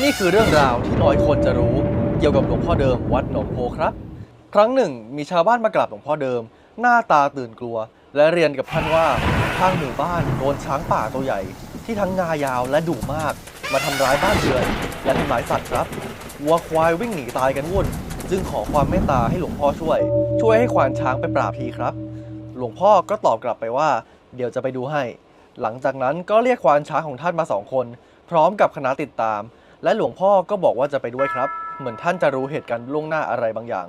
นี่คือเรื่องราวที่น้อยคนจะรู้เกี่ยวกับหลวงพ่อเดิมวัดหนองโพครับ ครั้งหนึ่งมีชาวบ้านมากราบหลวงพ่อเดิม หน้าตาตื่นกลัว และเรียนกับท่านว่าทางหมู่บ้านโดนช้างป่าตัวใหญ่ ที่ทั้งงายาวและดุมาก มาทำร้ายบ้านเรือน และทำร้ายสัตว์ครับวัวควายวิ่งหนีตายกันวุ่น จึงขอความเมตตาให้หลวงพ่อช่วย ช่วยให้ควานช้างไปปราบทีครับ หลวงพ่อก็ตอบกลับไปว่า เดี๋ยวจะไปดูให้ หลังจากนั้นก็เรียกควานช้างของท่านมาสองคน พร้อมกับคณะติดตาม และหลวงพ่อก็บอกว่าจะไปด้วยครับ เหมือนท่านจะรู้เหตุการณ์ล่วงหน้าอะไรบางอย่าง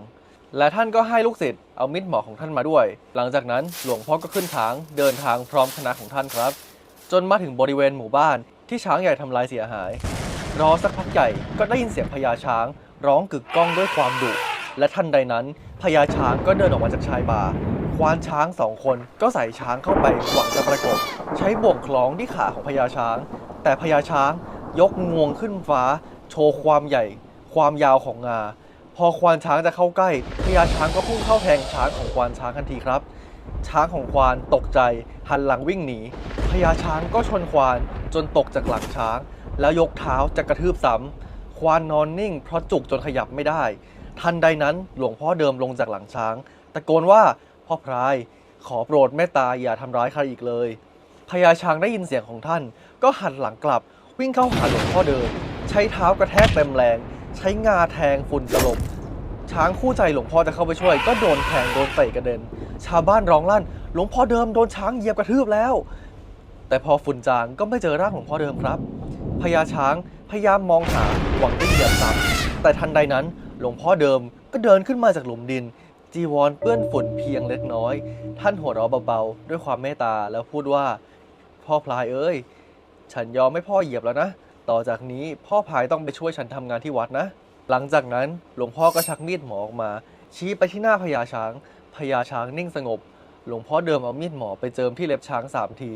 และท่านก็ให้ลูกศิษย์เอามิดหมอของท่านมาด้วย หลังจากนั้นหลวงพ่อก็ขึ้นช้างเดินทางพร้อมคณะของท่านครับ จนมาถึงบริเวณหมู่บ้านที่ช้างใหญ่ทำลายเสียหาย รอสักพักใหญ่ก็ได้ยินเสียงพญาช้าง ร้องกึกก้องด้วยความดุและทันใดนั้นพญาช้างก็เดินออกมาจากชายป่าควานช้างสองคนก็ใส่ช้างเข้าไปหวังจะประกบ ใช้บ่วงคล้องที่ขาของพญาช้าง แต่พญาช้าง ยกงวงขึ้นฟ้า โชว์ความใหญ่ ความยาวของงา พอควานช้างจะเข้าใกล้พญาช้างก็พุ่งเข้าแทงช้างของควานช้างทันทีครับ ช้างของควานตกใจหันหลังวิ่งหนีพญาช้างก็ชนควานจนตกจากหลังช้าง แล้วยกเท้าจะกระทืบซ้ำควานนอนนิ่ง เพราะจุกจนขยับไม่ได้ ทันใดนั้นหลวงพ่อเดิมลงจากหลังช้าง ตะโกนว่าพ่อพรายขอโปรดเมตตาอย่าทำร้ายใครอีกเลยพญาช้างได้ยินเสียงของท่าน ก็หันหลังกลับ วิ่งเข้าหาหลวงพ่อเดิมใช้เท้ากระแทกเต็มแรง ใช้งาแทงฝุ่นสลบ ช้างคู่ใจหลวงพ่อจะเข้าไปช่วย ก็โดนแทงโดนเตะกระเด็น ชาวบ้านร้องลั่น หลวงพ่อเดิมโดนช้างเหยียบกระทืบแล้ว แต่พอฝุ่นจางก็ไม่เจอร่างหลวงพ่อเดิมครับพญาช้างพยายามมองหาหวังจะเหยียบซ้ำแต่ทันใดนั้นหลวงพ่อเดิมก็เดินขึ้นมาจากหลุมดิน จีวรเปื้อนฝุ่นเพียงเล็กน้อย ท่านหัวเราะเบาๆ ด้วยความเมตตาแล้วพูดว่า พ่อพลายเอ้ย ฉันยอมให้พ่อเหยียบแล้วนะ ต่อจากนี้พ่อพายต้องไปช่วยฉันทำงานที่วัดนะ หลังจากนั้นหลวงพ่อก็ชักมีดหมอออกมา ชี้ไปที่หน้าพญาช้าง พญาช้างนิ่งสงบ หลวงพ่อเดิมเอามีดหมอไปเจิมที่เล็บช้างสามที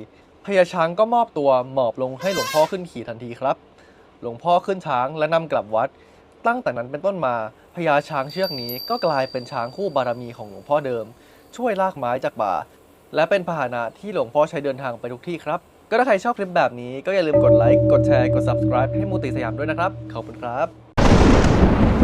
พญาช้างก็มอบตัวหมอบลงให้หลวงพ่อขึ้นขี่ทันทีครับ หลวงพ่อขึ้นช้างและนำกลับวัด ตั้งแต่นั้นเป็นต้นมาพญาช้างเชือกนี้ก็กลายเป็นช้างคู่บารมีของหลวงพ่อเดิม ช่วยลากไม้จากป่า และเป็นพาหนะที่หลวงพ่อใช้เดินทางไปทุกที่ครับ ก็ถ้าใครชอบคลิปแบบนี้ก็อย่าลืมกดไลค์ กดแชร์ กด subscribe ให้มูติสยามด้วยนะครับ ขอบคุณครับ